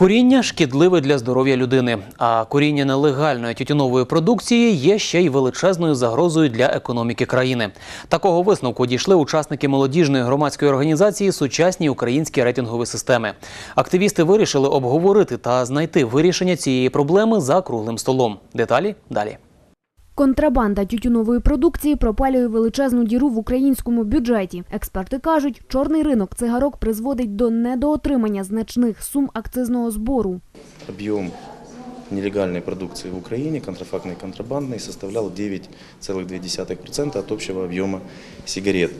Куріння шкідливе для здоров'я людини, а куріння нелегальної тютюнової продукції є ще й величезною загрозою для економіки країни. Такого висновку дійшли учасники молодіжної громадської організації Сучасні українські рейтингові системи. Активісти вирішили обговорити та знайти вирішення цієї проблеми за круглим столом. Деталі далі. Контрабанда тютюнової продукції пропалює величезну діру в українському бюджеті. Експерти кажуть, чорний ринок цигарок призводить до недоотримання значних сум акцизного збору. Объем нелегальной продукции в Украине, контрафактной и контрабандной, составлял 9,2% от общего объема сигарет.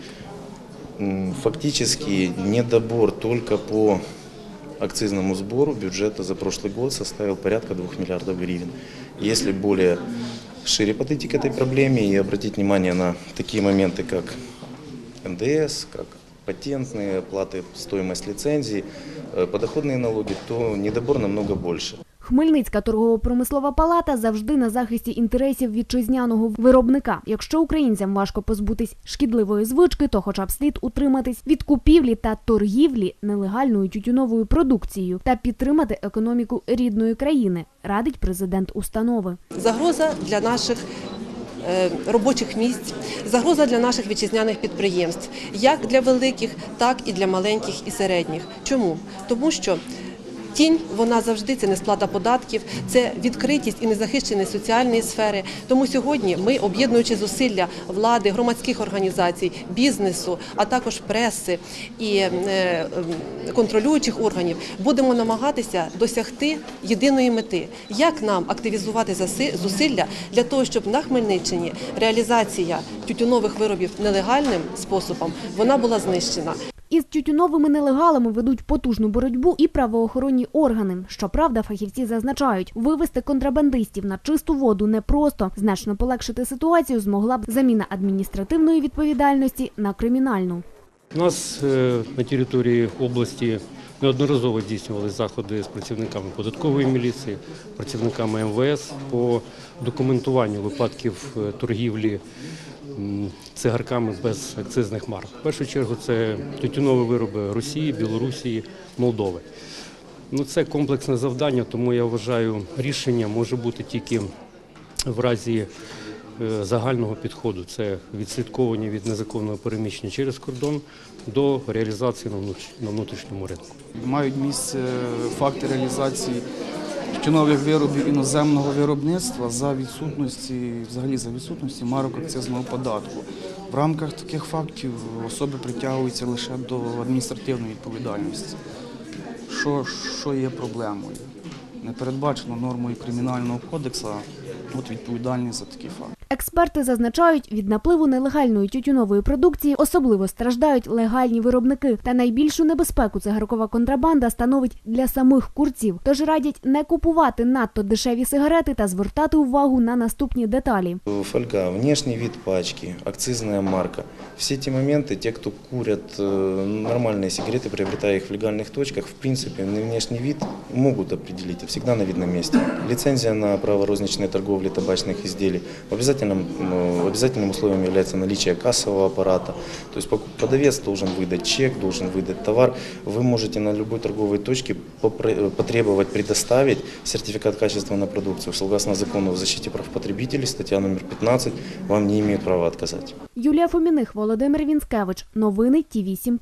М, Фактически недобор только по акцизному сбору бюджета за прошлый год составил порядка 2 миллиардов гривен. Если более шире подойти к этой проблеме и обратить внимание на такие моменты, как НДС, как патентные, платы, стоимость лицензий, э, подоходные налоги, то недобор намного больше. Хмельницька торгово-промислова палата завжди на захисті інтересів вітчизняного виробника. Якщо українцям важко позбутись шкідливої звички, то хоча б слід утриматись від купівлі та торгівлі нелегальною тютюновою продукцією та підтримати економіку рідної країни, радить президент установи. загроза для наших е, робочих місць, загроза для наших вітчизняних підприємств, як для великих, так і для маленьких і середніх. Чому? Тому що Тінь вона завжди це несплата податків, це відкритість і незахищеність соціальної сфери. Тому сьогодні ми, об'єднуючи зусилля влади, громадських організацій, бізнесу, а також преси і е, е, контролюючих органів, будемо намагатися досягти єдиної мети, як нам активізувати зусилля для того, щоб на Хмельниччині реалізація тютюнових виробів нелегальним способом вона була знищена. Із тютюновими нелегалами ведуть потужну боротьбу і правоохоронні органи. Щоправда, фахівці зазначають, вивести контрабандистів на чисту воду непросто. Значно полегшити ситуацію змогла б заміна адміністративної відповідальності на кримінальну. У нас е, на території області неодноразово здійснювали заходи з працівниками податкової міліції, працівниками МВС по документуванню випадків е, торгівлі цигарками без акцизних марок. В першу чергу це тютюнові вироби Росії, Білорусі, Молдови. Ну, це комплексне завдання, тому я вважаю, рішення може бути тільки в разі е, загального підходу. Це відслідковування від незаконного переміщення через кордон до реалізації на внутрішньому ринку. Мають місце факти реалізації тютюнових виробів іноземного виробництва за відсутності, взагалі за відсутності марок акцизного податку. В рамках таких фактів особи притягуються лише до адміністративної відповідальності. Що, що є проблемою? Не передбачено нормою кримінального кодексу от відповідальність за такі факт. Експерти зазначають, від напливу нелегальної тютюнової продукції особливо страждають легальні виробники. Та найбільшу небезпеку цигаркова контрабанда становить для самих курців. Тож радять не купувати надто дешеві сигарети та звертати увагу на наступні деталі. Фольга, внешний вид пачки, акцизная марка. Все эти моменты, те, кто курят э, нормальные сигареты, приобретая их в легальных точках, в принципе, на внешний вид могут определить, всегда на видном месте. Лицензия на право розничной торговли табачных изделий. В обязательном, э, обязательным условием является наличие кассового аппарата. То есть пок- продавец должен выдать чек, должен выдать товар. Вы можете на любой торговой точке попро- э, потребовать предоставить сертификат качества на продукцию. Согласно закону о защите прав потребителей, статья номер 15, вам не имеют права отказать. Юлія Фоміних, Володимир Вінскевич. Новини Ті 7